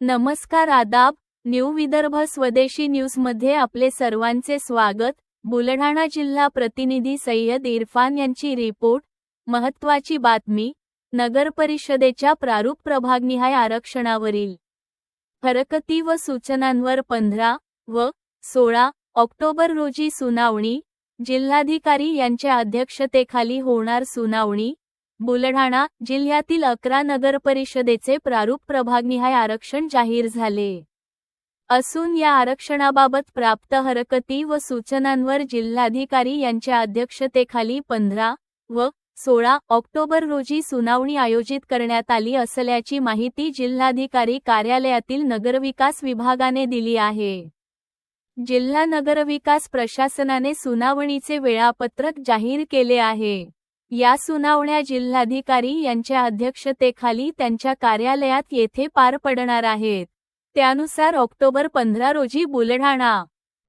नमस्कार आदाब न्यू विदर्भ स्वदेशी न्यूजमध्ये आपले सर्वांचे स्वागत. बुलढाणा जिल्हा प्रतिनिधी सय्यद इरफान यांची रिपोर्ट. महत्त्वाची बातमी नगरपरिषदेच्या प्रारूप प्रभागनिहाय आरक्षणावरील. हरकती व सूचनांवर पंधरा व सोळा ऑक्टोबर रोजी सुनावणी जिल्हाधिकारी यांच्या अध्यक्षतेखाली होणार सुनावणी बुलढाणा जिल्ह्यातील अकरा नगरपरिषदेचे प्रारूप प्रभागनिहाय आरक्षण जाहीर झाले. असून या आरक्षणाबाबत प्राप्त हरकती व सूचनांवर जिल्हाधिकारी यांच्या अध्यक्षतेखाली पंधरा व सोळा ऑक्टोबर रोजी सुनावणी आयोजित करण्यात आली असल्याची माहिती जिल्हाधिकारी कार्यालयातील नगरविकास विभागाने दिली आहे. जिल्हा नगरविकास प्रशासनाने सुनावणीचे वेळापत्रक जाहीर केले आहे. या सुनावण्या जिल्हाधिकारी यांच्या अध्यक्षतेखाली त्यांच्या कार्यालयात येथे पार पडणार आहेत. त्यानुसार ऑक्टोबर पंधरा रोजी बुलढाणा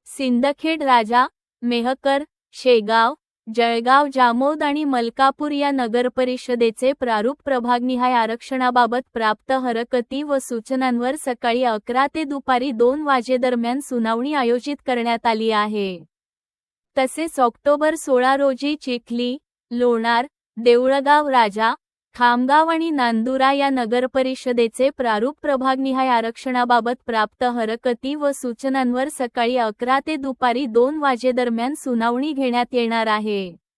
सिंदखेड राजा मेहकर शेगाव जळगाव जामोद आणि मलकापूर या नगरपरिषदेचे प्रारूप प्रभागनिहाय आरक्षणाबाबत प्राप्त हरकती व सूचनांवर सकाळी अकरा ते दुपारी दोन वाजेदरम्यान सुनावणी आयोजित करण्यात आली आहे. तसेच ऑक्टोबर सोळा रोजी चिखली लोणार देऊळगाव राजा खामगाव आणि नांदुरा या नगरपरिषदेचे प्रारूप प्रभागनिहाय आरक्षणाबाबत प्राप्त हरकती व सूचनांवर सकाळी अकरा ते दुपारी दोन वाजेदरम्यान सुनावणी घेण्यात येणार आहे.